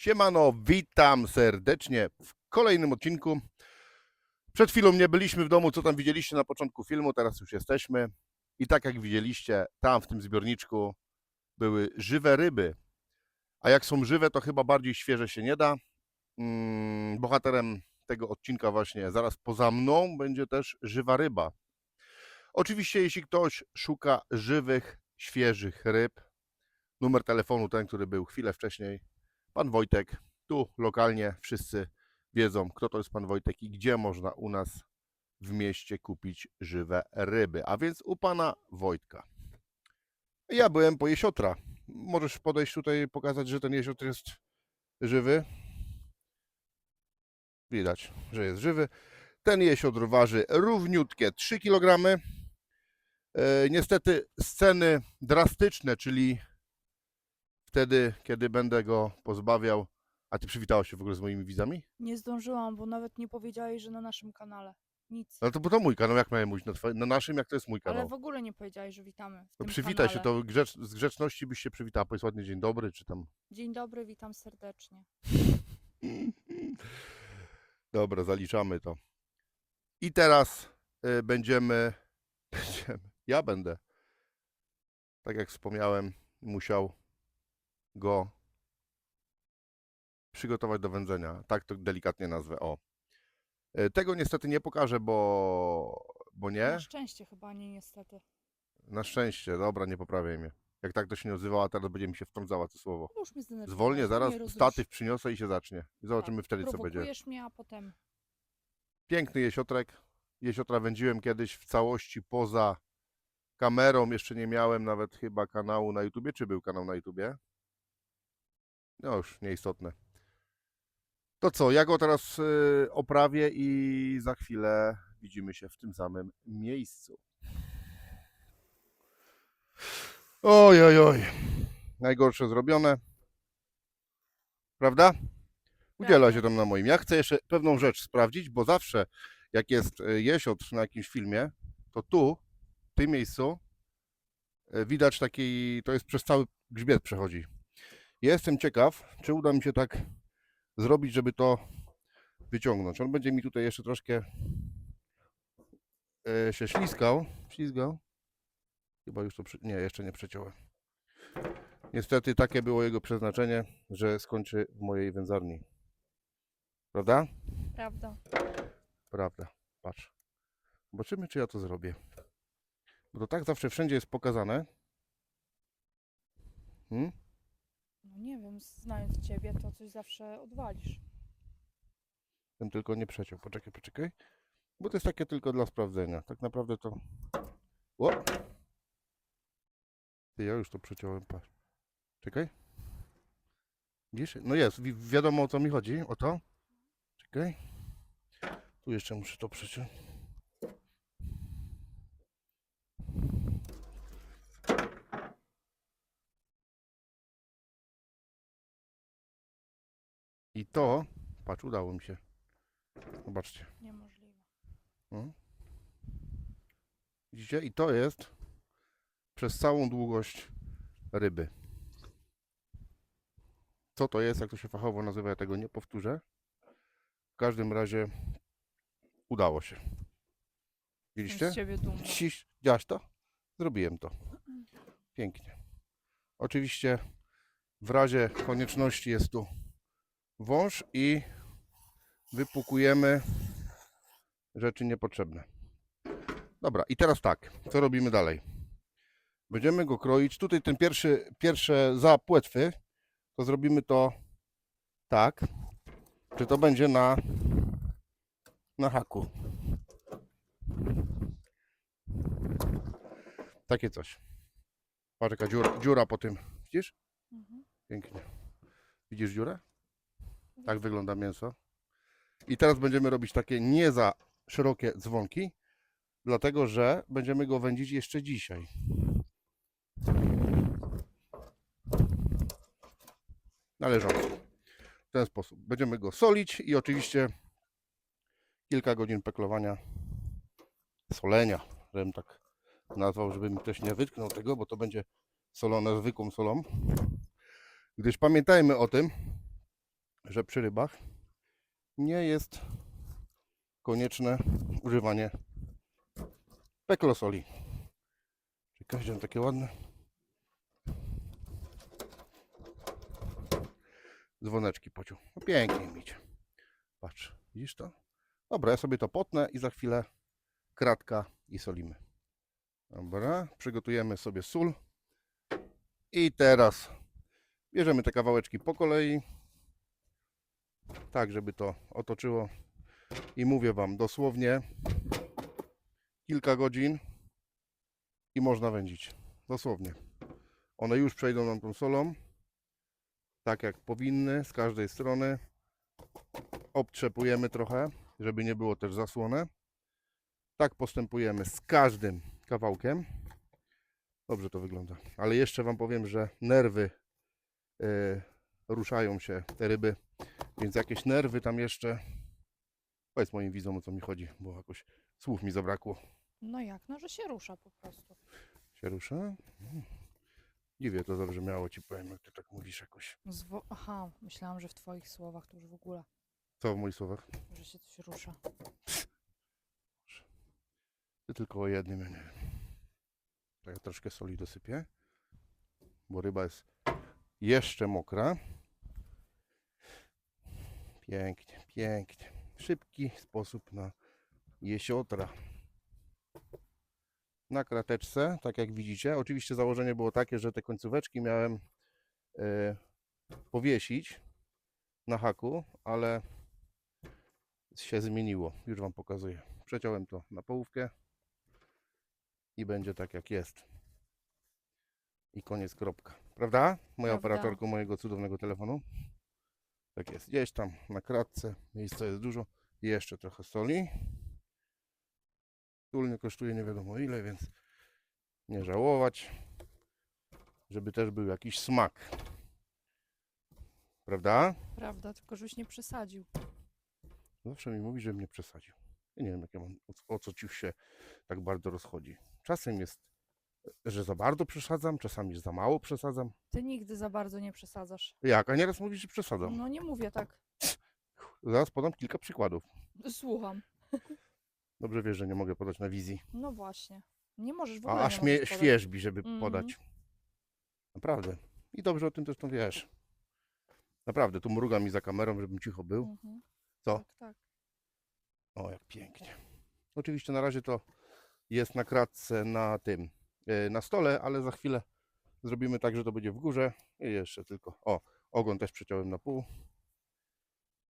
Siemano, witam serdecznie w kolejnym odcinku. Przed chwilą nie byliśmy w domu, co tam widzieliście na początku filmu, teraz już jesteśmy. I tak jak widzieliście, tam w tym zbiorniczku były żywe ryby. A jak są żywe, to chyba bardziej świeże się nie da. Mm, Bohaterem tego odcinka właśnie zaraz poza mną będzie też żywa ryba. Oczywiście, jeśli ktoś szuka żywych, świeżych ryb, numer telefonu ten, który był chwilę wcześniej, pan Wojtek. Tu lokalnie wszyscy wiedzą, kto to jest pan Wojtek i gdzie można u nas w mieście kupić żywe ryby. A więc u pana Wojtka. Ja byłem po jesiotra. Możesz podejść tutaj pokazać, że ten jesiotr jest żywy. Widać, że jest żywy. Ten jesiotr waży równiutkie 3 kg. E, niestety sceny drastyczne, czyli wtedy, kiedy będę go pozbawiał. A ty przywitałeś się w ogóle z moimi widzami? Nie zdążyłam, bo nawet nie powiedziałeś, że na naszym kanale. Nic. No to bo to mój kanał, jak miałem mówić? Na, na naszym, jak to jest mój Ale kanał? w ogóle nie powiedziałeś, że witamy. W To tym przywitaj się, kanale. to grzecz, z grzeczności byś się przywitała. Powiedz ładnie dzień dobry, czy tam. Dzień dobry, witam serdecznie. Dobra, zaliczamy to. I teraz y, będziemy, będziemy. Ja będę, tak jak wspomniałem, musiał go przygotować do wędzenia. Tak to delikatnie nazwę. O. Y, Tego niestety nie pokażę, bo, bo nie. Na szczęście chyba nie niestety. Na szczęście, dobra, nie poprawiaj mnie. Jak tak to się nie odzywała, teraz będzie mi się wtrącała to słowo. Bo już mnie Zwolnię, zaraz rozrusz. statyw przyniosę i się zacznie. I zobaczymy Tak, wtedy, co będzie. Prowokujesz mnie, a potem Piękny jesiotrek. Jesiotra wędziłem kiedyś w całości poza kamerą. Jeszcze nie miałem nawet chyba kanału na YouTubie. Czy był kanał na YouTubie? No już, nieistotne. To co, ja go teraz y, oprawię i za chwilę widzimy się w tym samym miejscu. Oj, oj, oj. Najgorsze zrobione. Prawda? Udziela się tam na moim. Ja chcę jeszcze pewną rzecz sprawdzić, bo zawsze jak jest e, jesiotr na jakimś filmie, to tu, w tym miejscu, e, widać taki, to jest przez cały grzbiet przechodzi. Jestem ciekaw, czy uda mi się tak zrobić, żeby to wyciągnąć. On będzie mi tutaj jeszcze troszkę e, się śliskał. Ślizgał. Chyba już to, przy... nie, jeszcze nie przeciąłem. Niestety takie było jego przeznaczenie, że skończy w mojej wędzarni. Prawda? prawda. Prawda. Patrz. Zobaczymy, czy ja to zrobię. Bo to tak zawsze wszędzie jest pokazane. Hmm? No nie wiem, znając ciebie, to coś zawsze odwalisz. Ten tylko nie przeciął. Poczekaj, poczekaj. Bo to jest takie tylko dla sprawdzenia. Tak naprawdę to... O! Ty, ja już to przeciąłem. Czekaj. Widzisz? No jest. Wi- wiadomo o co mi chodzi. O to. Czekaj. Tu jeszcze muszę to przeciąć. I to, patrz, udało mi się. Zobaczcie. Niemożliwe. Mhm. Widzicie? I to jest przez całą długość ryby. Co to jest, jak to się fachowo nazywa, ja tego nie powtórzę. W każdym razie udało się. Widzieliście? z ciebie widziałaś to? Zrobiłem to. Pięknie. Oczywiście w razie konieczności jest tu wąż i wypukujemy rzeczy niepotrzebne. Dobra, i teraz tak, co robimy dalej? Będziemy go kroić. Tutaj ten pierwszy, pierwsze za płetwy, to zrobimy to tak, że to będzie na, na haku. Takie coś. Patrz jaka dziura, dziura po tym. Widzisz? Mhm. Pięknie. Widzisz dziurę? Tak wygląda mięso. I teraz będziemy robić takie nie za szerokie dzwonki, dlatego że będziemy go wędzić jeszcze dzisiaj. Należąco. W ten sposób. Będziemy go solić i oczywiście kilka godzin peklowania, solenia, żebym tak nazwał, żeby mi ktoś nie wytknął tego, bo to będzie solone zwykłą solą. Gdyż pamiętajmy o tym, że przy rybach nie jest konieczne używanie peklosoli. Każdy takie ładne. Dzwoneczki pociął. No pięknie mi idzie. Patrz, widzisz to? Dobra, ja sobie to potnę i za chwilę kratka i solimy. Dobra, przygotujemy sobie sól. I teraz bierzemy te kawałeczki po kolei. Tak, żeby to otoczyło. I mówię Wam dosłownie kilka godzin i można wędzić. Dosłownie. One już przejdą nam tą solą. Tak jak powinny z każdej strony. Obtrzepujemy trochę, żeby nie było też zasłone. Tak postępujemy z każdym kawałkiem. Dobrze to wygląda. Ale jeszcze Wam powiem, że nerwy e, ruszają się, te ryby. Więc jakieś nerwy tam jeszcze. Powiedz moim widzom o co mi chodzi, bo jakoś słów mi zabrakło. No jak? No, że się rusza po prostu. Się rusza? Mm. Dziwnie to zabrzmiało, ci powiem, jak ty tak mówisz jakoś. Zwo- Aha, myślałam, że w twoich słowach to już w ogóle, Co w moich słowach? że się coś rusza. Ty tylko o jednym, ja nie wiem. Tak, ja troszkę soli dosypię, bo ryba jest jeszcze mokra. Pięknie, pięknie. Szybki sposób na jesiotra. Na krateczce, tak jak widzicie. Oczywiście założenie było takie, że te końcóweczki miałem e, powiesić na haku, ale się zmieniło. Już Wam pokazuję. Przeciąłem to na połówkę i będzie tak jak jest. I koniec, kropka. Prawda? Moja Prawda. operatorko mojego cudownego telefonu. Tak jest. Gdzieś tam na kratce. Miejsca jest dużo. Jeszcze trochę soli. Sól nie kosztuje nie wiadomo ile, więc nie żałować. Żeby też był jakiś smak. Prawda? Prawda, tylko żebyś nie przesadził. Zawsze mi mówi, żebym nie przesadził. Ja nie wiem, jak ja mam, o, o co ci się tak bardzo rozchodzi. Czasem jest, że za bardzo przesadzam, czasami, za mało przesadzam. Ty nigdy za bardzo nie przesadzasz. Jak? A nieraz mówisz, że przesadzam. No nie mówię tak. Zaraz podam kilka przykładów. Słucham. Dobrze wiesz, że nie mogę podać na wizji. No właśnie. Nie możesz w ogóle a nie śmie, możesz podać. świeżbi, żeby Mhm. podać. Naprawdę. I dobrze o tym też to wiesz. Naprawdę, tu mruga mi za kamerą, żebym cicho był. Mhm. Co? Tak, tak. O, jak pięknie. Oczywiście na razie to jest na kratce na tym, na stole, ale za chwilę zrobimy tak, że to będzie w górze. I jeszcze tylko, o, ogon też przeciąłem na pół.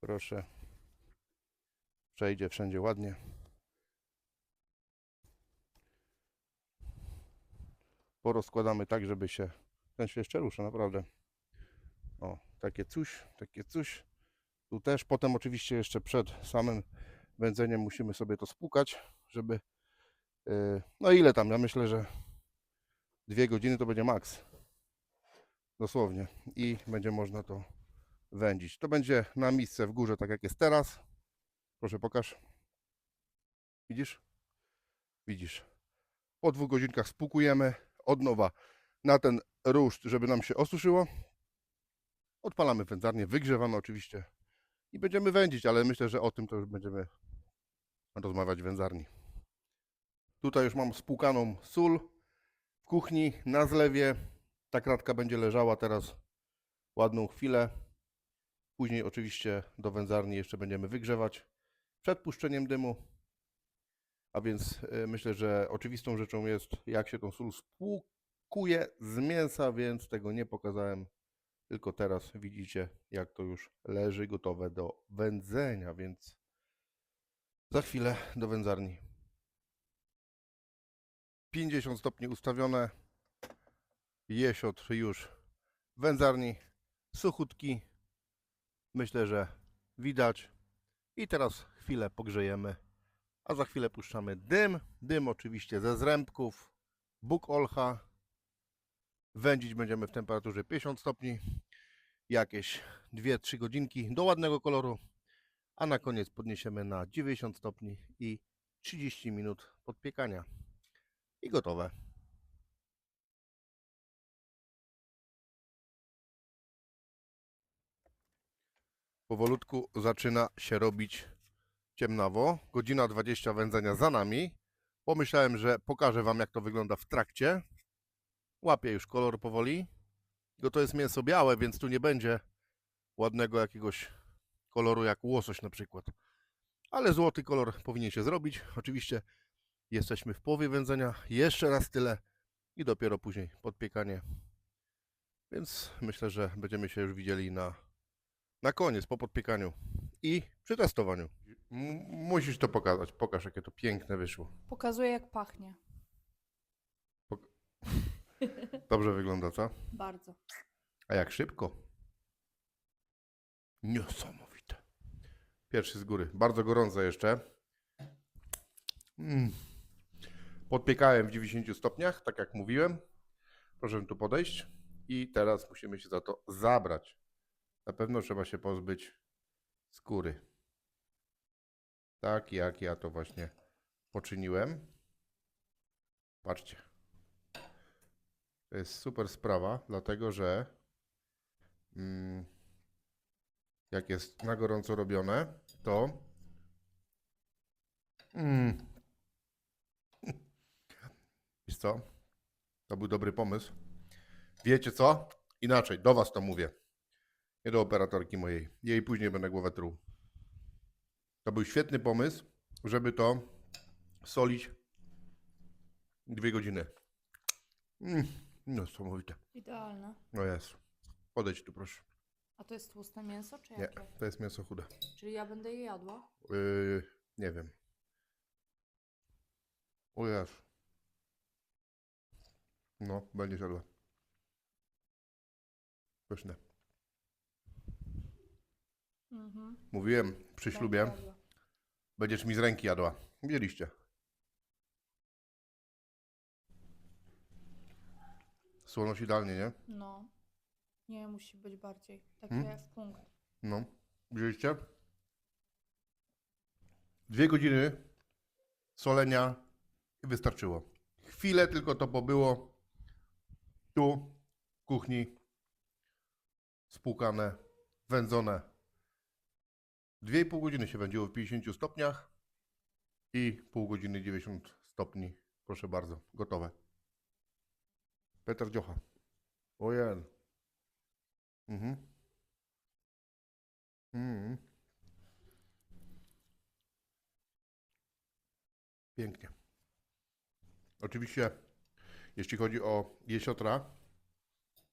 Proszę. Przejdzie wszędzie ładnie. Porozkładamy tak, żeby się, ten się jeszcze rusza, naprawdę. O, takie coś, takie coś. Tu też, potem oczywiście jeszcze przed samym wędzeniem musimy sobie to spłukać, żeby. yy, No ile tam? Ja myślę, że dwie godziny to będzie maks. Dosłownie. I będzie można to wędzić. To będzie na miejsce w górze, tak jak jest teraz. Proszę pokaż. Widzisz? Widzisz. Po dwóch godzinkach spłukujemy od nowa na ten ruszt, żeby nam się osuszyło. Odpalamy wędzarnię, wygrzewamy oczywiście i będziemy wędzić, ale myślę, że o tym to już będziemy rozmawiać w wędzarni. Tutaj już mam spłukaną sól kuchni na zlewie. Ta kratka będzie leżała teraz ładną chwilę. Później oczywiście do wędzarni jeszcze będziemy wygrzewać przed puszczeniem dymu. A więc y, myślę, że oczywistą rzeczą jest, jak się tą sól spłukuje z mięsa, więc tego nie pokazałem. Tylko teraz widzicie, jak to już leży gotowe do wędzenia, więc za chwilę do wędzarni. 50 stopni ustawione. Jesiotr już w wędzarni. Suchutki. Myślę, że widać. I teraz chwilę pogrzejemy. A za chwilę puszczamy dym. Dym oczywiście ze zrębków. Bóg Olcha. Wędzić będziemy w temperaturze 50 stopni. Jakieś 2-3 godzinki do ładnego koloru. A na koniec podniesiemy na 90 stopni i 30 minut podpiekania. I gotowe. powolutku zaczyna się robić ciemnawo. Godzina 20 wędzenia za nami. Pomyślałem, że pokażę Wam, jak to wygląda w trakcie. Łapię już kolor powoli. Tylko to jest mięso białe, więc tu nie będzie ładnego jakiegoś koloru jak łosoś na przykład. Ale złoty kolor powinien się zrobić. Oczywiście jesteśmy w połowie wędzenia. Jeszcze raz tyle i dopiero później podpiekanie. Więc myślę, że będziemy się już widzieli na, na koniec, po podpiekaniu i przy testowaniu. M- musisz to pokazać. Pokaż, jakie to piękne wyszło. Pokazuje jak pachnie. Dobrze wygląda, co? Bardzo. A jak szybko? Niesamowite. Pierwszy z góry. Bardzo gorące jeszcze. Mm. Podpiekałem w 90 stopniach, tak jak mówiłem. Proszę tu podejść. I teraz musimy się za to zabrać. Na pewno trzeba się pozbyć skóry. Tak jak ja to właśnie poczyniłem. Patrzcie. To jest super sprawa, dlatego że mm, jak jest na gorąco robione, to mm, co? To był dobry pomysł. Wiecie co? Inaczej, do was to mówię. Nie do operatorki mojej. Jej później będę głowę truł. To był świetny pomysł, żeby to solić dwie godziny. Mm, niesamowite. Idealne. No jest. Podejdź tu proszę. A to jest tłuste mięso, czy Nie, jakie? to jest mięso chude. Czyli ja będę je jadła? Yy, nie wiem. O Jezu. No, będzie siadła. Pyszne. Mhm. Mówiłem przy ślubie, będziesz mi z ręki jadła. Widzieliście. Słoność idealnie, nie? No. Nie, musi być bardziej. Takie Hmm? w punkt. No. Widzieliście? Dwie godziny solenia i wystarczyło. Chwilę tylko to pobyło tu w kuchni spłukane, wędzone. Dwie i pół godziny się wędziło w 50 stopniach i pół godziny 90 stopni. Proszę bardzo, gotowe. Peter Dziocha. Ojej. Mhm. Mhm. Pięknie. Oczywiście, jeśli chodzi o jesiotra,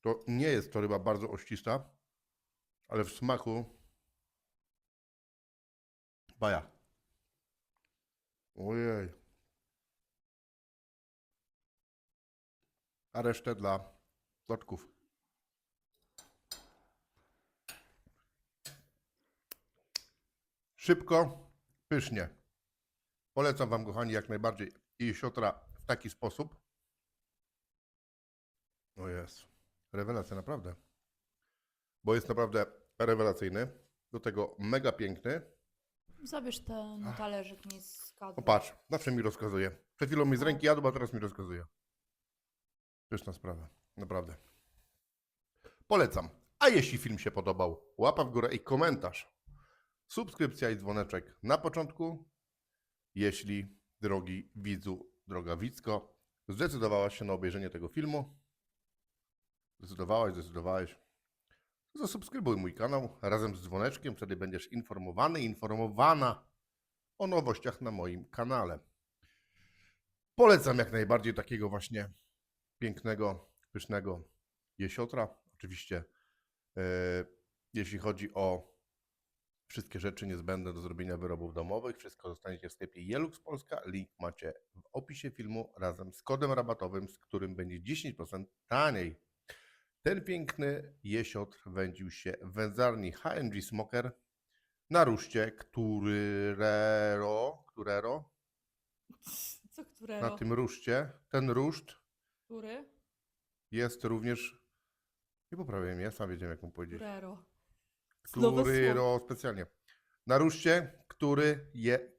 to nie jest to ryba bardzo oścista, ale w smaku baja. Ojej. A resztę dla lotków. Szybko, pysznie. Polecam Wam, kochani, jak najbardziej jesiotra w taki sposób. O jest. Rewelacja, naprawdę. Bo jest naprawdę rewelacyjny. Do tego mega piękny. Zabierz ten talerzyk mi z kadru. O patrz, zawsze mi rozkazuje. Przed chwilą mi z ręki jadł, a teraz mi rozkazuje. Pyszna sprawa, naprawdę. Polecam. A jeśli film się podobał, łapa w górę i komentarz. Subskrypcja i dzwoneczek na początku. Jeśli, drogi widzu, droga widzko, zdecydowałaś się na obejrzenie tego filmu, zdecydowałaś, zdecydowałeś, zasubskrybuj mój kanał razem z dzwoneczkiem, wtedy będziesz informowany, informowana o nowościach na moim kanale. Polecam jak najbardziej takiego właśnie pięknego, pysznego jesiotra. Oczywiście, e, jeśli chodzi o wszystkie rzeczy niezbędne do zrobienia wyrobów domowych, wszystko dostaniecie w sklepie Jelux Polska. Link macie w opisie filmu razem z kodem rabatowym, z którym będzie 10% taniej. Ten piękny jesiotr wędził się w wędzarni HNG Smoker na ruszcie, którero, którero, Co które? na tym ruszcie, ten ruszt Który? jest również, nie poprawię mnie, sam wiedziałem jak mu powiedzieć, Kurero. Nowe którero specjalnie, na ruszcie, który je,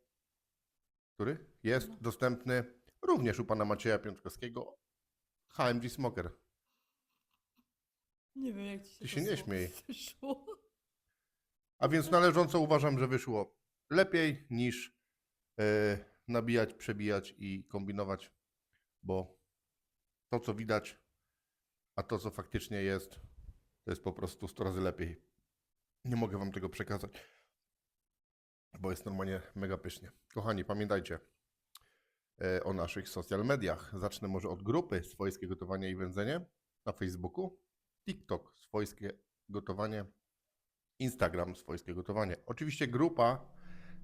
który jest No. dostępny również u pana Macieja Piątkowskiego, HMG Smoker. Nie wiem jak ci się Ty to się nie słowo śmiej. wyszło. A więc należąco uważam, że wyszło lepiej niż e, nabijać, przebijać i kombinować, bo to, co widać, a to, co faktycznie jest, to jest po prostu 100 razy lepiej. Nie mogę Wam tego przekazać, bo jest normalnie mega pysznie. Kochani, pamiętajcie e, o naszych social mediach. Zacznę może od grupy Swojskie Gotowanie i Wędzenie na Facebooku, TikTok Swojskie Gotowanie, Instagram Swojskie Gotowanie. Oczywiście grupa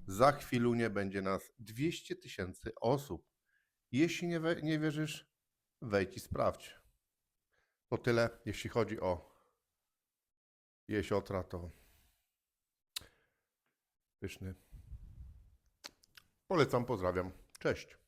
za chwilunie będzie nas 200 tysięcy osób. Jeśli nie, we, nie wierzysz, wejdź i sprawdź. To tyle, jeśli chodzi o jesiotra, to pyszny. Polecam, pozdrawiam. Cześć.